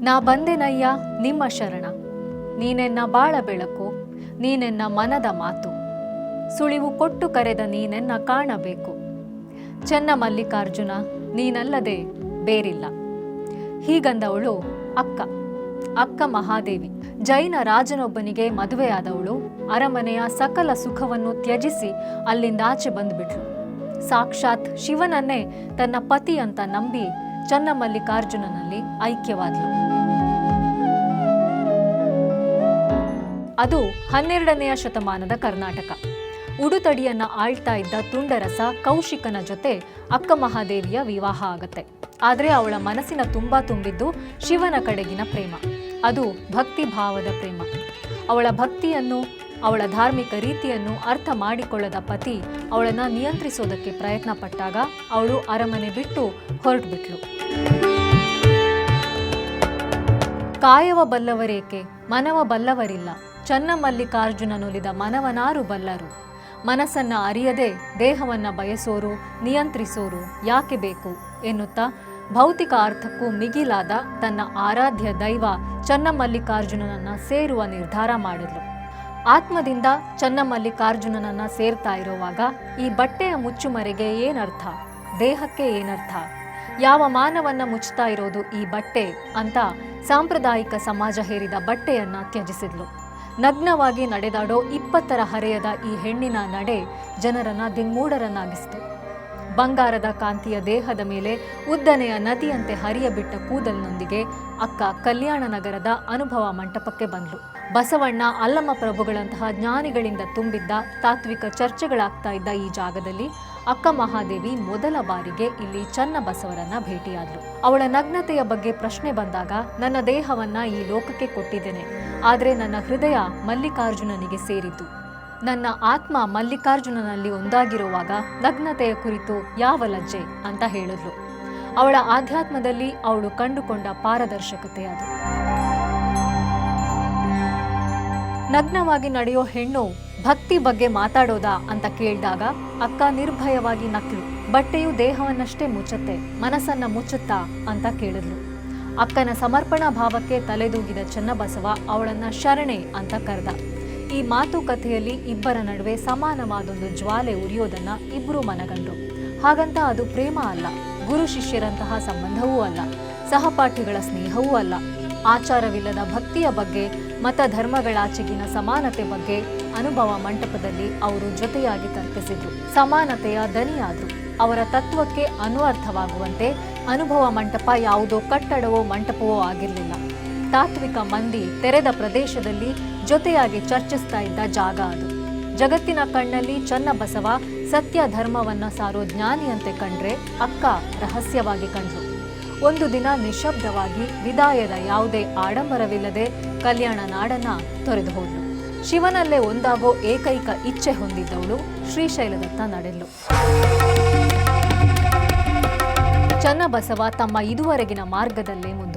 ನಾ ಬಂದೆನಯ್ಯ ನಿಮ್ಮ ಶರಣ. ನೀನೆನ್ನ ಬಾಳ ಬೆಳಕು, ನೀನೆನ್ನ ಮನದ ಮಾತು. ಸುಳಿವು ಕೊಟ್ಟು ಕರೆದ ನೀನೆನ್ನ ಕಾಣಬೇಕು. ಚೆನ್ನ ಮಲ್ಲಿಕಾರ್ಜುನ, ನೀನಲ್ಲದೆ ಬೇರಿಲ್ಲ. ಹೀಗಂದವಳು ಅಕ್ಕ. ಅಕ್ಕ ಮಹಾದೇವಿ, ಜೈನ ರಾಜನೊಬ್ಬನಿಗೆ ಮದುವೆಯಾದವಳು ಅರಮನೆಯ ಸಕಲ ಸುಖವನ್ನು ತ್ಯಜಿಸಿ ಅಲ್ಲಿಂದಾಚೆ ಬಂದುಬಿಟ್ಲು. ಸಾಕ್ಷಾತ್ ಶಿವನನ್ನೇ ತನ್ನ ಪತಿ ಅಂತ ಚನ್ನಮಲ್ಲಿಕಾರ್ಜುನನಲ್ಲಿ ಐಕ್ಯವಾದ್ಲು. ಅದು ಹನ್ನೆರಡನೆಯ ಶತಮಾನದ ಕರ್ನಾಟಕ. ಉಡುತಡಿಯನ್ನ ಆಳ್ತಾ ಇದ್ದ ತುಂಡರಸ ಕೌಶಿಕನ ಜೊತೆ ಅಕ್ಕ ಮಹಾದೇವಿಯ ವಿವಾಹ ಆಗತ್ತೆ. ಆದರೆ ಅವಳ ಮನಸ್ಸಿನ ತುಂಬಾ ತುಂಬಿದ್ದು ಶಿವನ ಕಡೆಗಿನ ಪ್ರೇಮ. ಅದು ಭಕ್ತಿ ಭಾವದ ಪ್ರೇಮ. ಅವಳ ಭಕ್ತಿಯನ್ನು, ಅವಳ ಧಾರ್ಮಿಕ ರೀತಿಯನ್ನು ಅರ್ಥ ಮಾಡಿಕೊಳ್ಳದ ಪತಿ ಅವಳನ್ನ ನಿಯಂತ್ರಿಸೋದಕ್ಕೆ ಪ್ರಯತ್ನ ಪಟ್ಟಾಗ ಅವಳು ಅರಮನೆ ಬಿಟ್ಟು ಹೊರಟ್ಬಿಟ್ಲು. ಕಾಯವ ಬಲ್ಲವರೇಕೆ? ಮನವ ಬಲ್ಲವರಿಲ್ಲ. ಚನ್ನಮಲ್ಲಿಕಾರ್ಜುನನುಲಿದ ಮನವನಾರು ಬಲ್ಲರು. ಮನಸ್ಸನ್ನ ಅರಿಯದೆ ದೇಹವನ್ನ ಬಯಸೋರು, ನಿಯಂತ್ರಿಸೋರು ಯಾಕೆ ಬೇಕು? ಎನ್ನುತ್ತಾ ಭೌತಿಕ ಅರ್ಥಕ್ಕೂ ಮಿಗಿಲಾದ ತನ್ನ ಆರಾಧ್ಯ ದೈವ ಚನ್ನಮಲ್ಲಿಕಾರ್ಜುನನನ್ನ ಸೇರುವ ನಿರ್ಧಾರ ಮಾಡಿದ್ಲು. ಆತ್ಮದಿಂದ ಚನ್ನಮಲ್ಲಿಕಾರ್ಜುನನನ್ನ ಸೇರ್ತಾ ಇರುವಾಗ ಈ ಬಟ್ಟೆಯ ಮುಚ್ಚುಮರೆಗೆ ಏನರ್ಥ? ದೇಹಕ್ಕೆ ಏನರ್ಥ? ಯಾವ ಮಾನವನ್ನ ಮುಚ್ಚುತ್ತಾ ಇರೋದು ಈ ಬಟ್ಟೆ ಅಂತ ಸಾಂಪ್ರದಾಯಿಕ ಸಮಾಜ ಹೇರಿದ ಬಟ್ಟೆಯನ್ನ ತ್ಯಜಿಸಿದ್ಲು. ನಗ್ನವಾಗಿ ನಡೆದಾಡೋ ಇಪ್ಪತ್ತರ ಹರೆಯದ ಈ ಹೆಣ್ಣಿನ ನಡೆ ಜನರನ್ನ ದಿಗ್ಮೂಢರನ್ನಾಗಿಸಿತು ಬಂಗಾರದ ಕಾಂತಿಯ ದೇಹದ ಮೇಲೆ ಉದ್ದನೆಯ ನದಿಯಂತೆ ಹರಿಯಬಿಟ್ಟ ಕೂದಲ್ನೊಂದಿಗೆ ಅಕ್ಕ ಕಲ್ಯಾಣ ನಗರದ ಅನುಭವ ಮಂಟಪಕ್ಕೆ ಬಂದ್ಲು. ಬಸವಣ್ಣ ಅಲ್ಲಮ್ಮ ಪ್ರಭುಗಳಂತಹ ಜ್ಞಾನಿಗಳಿಂದ ತುಂಬಿದ್ದ ತಾತ್ವಿಕ ಚರ್ಚೆಗಳಾಗ್ತಾ ಇದ್ದ ಈ ಜಾಗದಲ್ಲಿ ಅಕ್ಕ ಮಹಾದೇವಿ ಮೊದಲ ಬಾರಿಗೆ ಇಲ್ಲಿ ಚನ್ನ ಬಸವರನ್ನ ಭೇಟಿಯಾದ್ಲು. ಅವಳ ನಗ್ನತೆಯ ಬಗ್ಗೆ ಪ್ರಶ್ನೆ ಬಂದಾಗ, ನನ್ನ ದೇಹವನ್ನ ಈ ಲೋಕಕ್ಕೆ ಕೊಟ್ಟಿದ್ದೇನೆ. ಆದರೆ ನನ್ನ ಹೃದಯ ಮಲ್ಲಿಕಾರ್ಜುನನಿಗೆ ಸೇರಿದ್ದು. ನನ್ನ ಆತ್ಮ ಮಲ್ಲಿಕಾರ್ಜುನನಲ್ಲಿ ಒಂದಾಗಿರುವಾಗ ನಗ್ನತೆಯ ಕುರಿತು ಯಾವ ಲಜ್ಜೆ ಅಂತ ಹೇಳಿದ್ಲು ಅವಳ ಆಧ್ಯಾತ್ಮದಲ್ಲಿ ಅವಳು ಕಂಡುಕೊಂಡ ಪಾರದರ್ಶಕತೆ ಅದು. ನಗ್ನವಾಗಿ ನಡೆಯೋ ಹೆಣ್ಣು ಭಕ್ತಿ ಬಗ್ಗೆ ಮಾತಾಡೋದಾ ಅಂತ ಕೇಳಿದಾಗ ಅಕ್ಕ ನಿರ್ಭಯವಾಗಿ ನಕ್ಲು, ಬಟ್ಟೆಯು ದೇಹವನ್ನಷ್ಟೇ ಮುಚ್ಚತ್ತೆ, ಮನಸ್ಸನ್ನ ಮುಚ್ಚುತ್ತಾ ಅಂತ ಕೇಳಿದ್ಲು. ಅಕ್ಕನ ಸಮರ್ಪಣಾ ಭಾವಕ್ಕೆ ತಲೆದೂಗಿದ ಚನ್ನಬಸವ ಅವಳನ್ನ ಶರಣೆ ಅಂತ ಕರೆದ. ಈ ಮಾತುಕತೆಯಲ್ಲಿ ಇಬ್ಬರ ನಡುವೆ ಸಮಾನವಾದೊಂದು ಜ್ವಾಲೆ ಉರಿಯೋದನ್ನ ಇಬ್ರು ಮನಗಂಡ್ರು ಹಾಗಂತ ಅದು ಪ್ರೇಮ ಅಲ್ಲ, ಗುರು ಶಿಷ್ಯರಂತಹ ಸಂಬಂಧವೂ ಅಲ್ಲ, ಸಹಪಾಠಿಗಳ ಸ್ನೇಹವೂ ಅಲ್ಲ. ಆಚಾರವಿಲ್ಲದ ಭಕ್ತಿಯ ಬಗ್ಗೆ ಮತ ಧರ್ಮಗಳಾಚೆಗಿನ ಸಮಾನತೆ ಬಗ್ಗೆ ಅನುಭವ ಮಂಟಪದಲ್ಲಿ ಅವರು ಜೊತೆಯಾಗಿ ತರ್ಕಿಸಿದ್ರು ಸಮಾನತೆಯ ದನಿಯಾದ್ರು. ಅವರ ತತ್ವಕ್ಕೆ ಅನ್ವರ್ಥವಾಗುವಂತೆ ಅನುಭವ ಮಂಟಪ ಯಾವುದೋ ಕಟ್ಟಡವೋ ಮಂಟಪವೋ ಆಗಿರಲಿಲ್ಲ. ತಾತ್ವಿಕ ಮಂದಿ ತೆರೆದ ಪ್ರದೇಶದಲ್ಲಿ ಜೊತೆಯಾಗಿ ಚರ್ಚಿಸ್ತಾ ಇದ್ದ ಜಾಗ ಅದು. ಜಗತ್ತಿನ ಕಣ್ಣಲ್ಲಿ ಚನ್ನಬಸವ ಸತ್ಯ ಧರ್ಮವನ್ನ ಸಾರೋ ಜ್ಞಾನಿಯಂತೆ ಕಂಡ್ರೆ ಅಕ್ಕ ರಹಸ್ಯವಾಗಿ ಕಂಡ್ರು. ಒಂದು ದಿನ ನಿಶಬ್ದವಾಗಿ ವಿದಾಯದ ಯಾವುದೇ ಆಡಂಬರವಿಲ್ಲದೆ ಕಲ್ಯಾಣ ನಾಡನ್ನ ತೊರೆದು ಹೋದ್ಲು ಶಿವನಲ್ಲೇ ಒಂದಾಗೋ ಏಕೈಕ ಇಚ್ಛೆ ಹೊಂದಿದ್ದವಳು ಶ್ರೀಶೈಲದತ್ತ ನಡೆದ್ಲು. ಚನ್ನಬಸವ ತಮ್ಮ ಇದುವರೆಗಿನ ಮಾರ್ಗದಲ್ಲೇ ಮುಂದುವರೆದ್ರು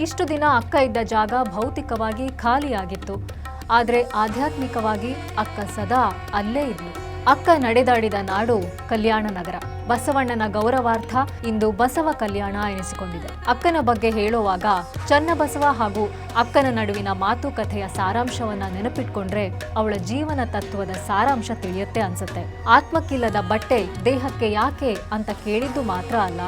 ಇಷ್ಟು ದಿನ ಅಕ್ಕ ಇದ್ದ ಜಾಗ ಭೌತಿಕವಾಗಿ ಖಾಲಿಯಾಗಿತ್ತು. ಆದರೆ ಆಧ್ಯಾತ್ಮಿಕವಾಗಿ ಅಕ್ಕ ಸದಾ ಅಲ್ಲೇ ಇದ್ಲು. ಅಕ್ಕ ನಡೆದಾಡಿದ ನಾಡು ಕಲ್ಯಾಣ ನಗರ. ಬಸವಣ್ಣನ ಗೌರವಾರ್ಥ ಇಂದು ಬಸವ ಕಲ್ಯಾಣ ಎನಿಸಿಕೊಂಡಿದೆ. ಅಕ್ಕನ ಬಗ್ಗೆ ಹೇಳುವಾಗ ಚನ್ನಬಸವ ಹಾಗೂ ಅಕ್ಕನ ನಡುವಿನ ಮಾತುಕತೆಯ ಸಾರಾಂಶವನ್ನ ನೆನಪಿಟ್ಕೊಂಡ್ರೆ ಅವಳ ಜೀವನ ತತ್ವದ ಸಾರಾಂಶ ತಿಳಿಯುತ್ತೆ ಅನ್ಸುತ್ತೆ. ಆತ್ಮಕ್ಕಿಲ್ಲದ ಬಟ್ಟೆ ದೇಹಕ್ಕೆ ಯಾಕೆ ಅಂತ ಕೇಳಿದ್ದು ಮಾತ್ರ ಅಲ್ಲ.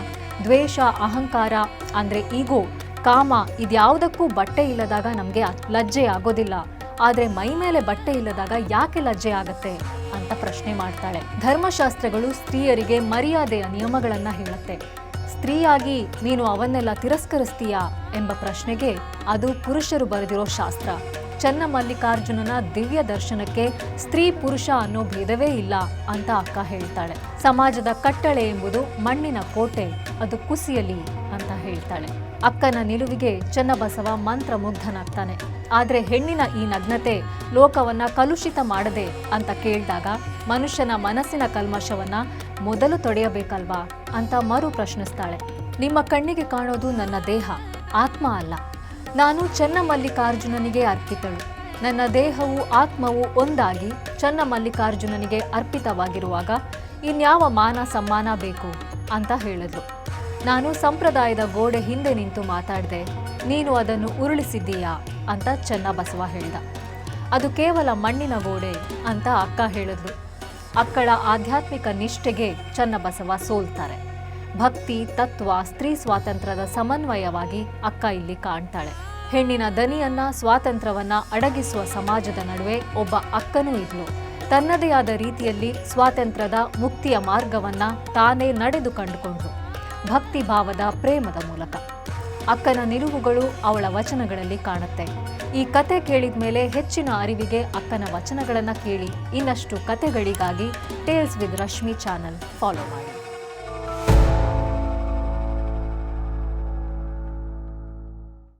ದ್ವೇಷ, ಅಹಂಕಾರ ಅಂದ್ರೆ ಈಗೋ ಕಾಮ, ಇದ್ಯಾವುದಕ್ಕೂ ಬಟ್ಟೆ ಇಲ್ಲದಾಗ ನಮಗೆ ಲಜ್ಜೆ ಆಗೋದಿಲ್ಲ. ಆದರೆ ಮೈ ಮೇಲೆ ಬಟ್ಟೆ ಇಲ್ಲದಾಗ ಯಾಕೆ ಲಜ್ಜೆ ಆಗತ್ತೆ? ಅಂತ ಪ್ರಶ್ನೆ ಮಾಡ್ತಾಳೆ. ಧರ್ಮಶಾಸ್ತ್ರಗಳು ಸ್ತ್ರೀಯರಿಗೆ ಮರ್ಯಾದೆಯ ನಿಯಮಗಳನ್ನು ಹೇಳುತ್ತೆ. ಸ್ತ್ರೀಯಾಗಿ ನೀನು ಅವನ್ನೆಲ್ಲ ತಿರಸ್ಕರಿಸ್ತೀಯಾ ಎಂಬ ಪ್ರಶ್ನೆಗೆ ಅದು ಪುರುಷರು ಬರೆದಿರೋ ಶಾಸ್ತ್ರ. ಚನ್ನಮಲ್ಲಿಕಾರ್ಜುನನ ದಿವ್ಯ ದರ್ಶನಕ್ಕೆ ಸ್ತ್ರೀ ಪುರುಷ ಅನ್ನೋ ಭೇದವೇ ಇಲ್ಲ ಅಂತ ಅಕ್ಕ ಹೇಳ್ತಾಳೆ. ಸಮಾಜದ ಕಟ್ಟಳೆ ಎಂಬುದು ಮಣ್ಣಿನ ಕೋಟೆ, ಅದು ಕುಸಿಯಲಿ. ಅಂತ ಹೇಳ್ತಾಳೆ. ಅಕ್ಕನ ನಿಲುವಿಗೆ ಚನ್ನಬಸವ ಮಂತ್ರ ಮುಗ್ಧನಾಗ್ತಾನೆ ಆದ್ರೆ ಹೆಣ್ಣಿನ ಈ ನಗ್ನತೆ ಲೋಕವನ್ನ ಕಲುಷಿತ ಮಾಡದೆ ಅಂತ ಕೇಳಿದಾಗ ಮನುಷ್ಯನ ಮನಸ್ಸಿನ ಕಲ್ಮಶವನ್ನ ಮೊದಲು ತೊಡೆಯಬೇಕಲ್ವಾ ಅಂತ ಮರು ಪ್ರಶ್ನಿಸ್ತಾಳೆ. ನಿಮ್ಮ ಕಣ್ಣಿಗೆ ಕಾಣೋದು ನನ್ನ ದೇಹ, ಆತ್ಮ ಅಲ್ಲ. ನಾನು ಚನ್ನಮಲ್ಲಿಕಾರ್ಜುನನಿಗೆ ಅರ್ಪಿತಳು. ನನ್ನ ದೇಹವು ಆತ್ಮವು ಒಂದಾಗಿ ಚನ್ನಮಲ್ಲಿಕಾರ್ಜುನನಿಗೆ ಅರ್ಪಿತವಾಗಿರುವಾಗ ಇನ್ಯಾವ ಮಾನ ಸಮ್ಮಾನ ಬೇಕು ಅಂತ ಹೇಳಿದ್ಲು ನಾನು ಸಂಪ್ರದಾಯದ ಗೋಡೆ ಹಿಂದೆ ನಿಂತು ಮಾತಾಡಿದೆ, ನೀನು ಅದನ್ನು ಉರುಳಿಸಿದ್ದೀಯಾ ಅಂತ ಚನ್ನಬಸವ ಹೇಳಿದ. ಅದು ಕೇವಲ ಮಣ್ಣಿನ ಗೋಡೆ ಅಂತ ಅಕ್ಕ ಹೇಳಿದ್ಲು. ಅಕ್ಕಳ ಆಧ್ಯಾತ್ಮಿಕ ನಿಷ್ಠೆಗೆ ಚನ್ನಬಸವ ಸೋಲ್ತಾರೆ. ಭಕ್ತಿ, ತತ್ವ, ಸ್ತ್ರೀ ಸ್ವಾತಂತ್ರ್ಯದ ಸಮನ್ವಯವಾಗಿ ಅಕ್ಕ ಇಲ್ಲಿ ಕಾಣ್ತಾಳೆ. ಹೆಣ್ಣಿನ ದನಿಯನ್ನ, ಸ್ವಾತಂತ್ರ್ಯವನ್ನ ಅಡಗಿಸುವ ಸಮಾಜದ ನಡುವೆ ಒಬ್ಬ ಅಕ್ಕನೂ ಇದ್ಲು. ತನ್ನದೇ ಆದ ರೀತಿಯಲ್ಲಿ ಸ್ವಾತಂತ್ರ್ಯದ ಮುಕ್ತಿಯ ಮಾರ್ಗವನ್ನ ತಾನೇ ನಡೆದು ಕಂಡುಕೊಂಡ್ರು. ಭಕ್ತಿ ಭಾವದ ಪ್ರೇಮದ ಮೂಲಕ. ಅಕ್ಕನ ನಿಲುವುಗಳು ಅವಳ ವಚನಗಳಲ್ಲಿ ಕಾಣುತ್ತೆ. ಈ ಕತೆ ಕೇಳಿದ ಮೇಲೆ ಹೆಚ್ಚಿನ ಅರಿವಿಗೆ ಅಕ್ಕನ ವಚನಗಳನ್ನು ಕೇಳಿ ಇನ್ನಷ್ಟು ಕತೆಗಳಿಗಾಗಿ tales with Rashmi channel follow ಮಾಡಿ.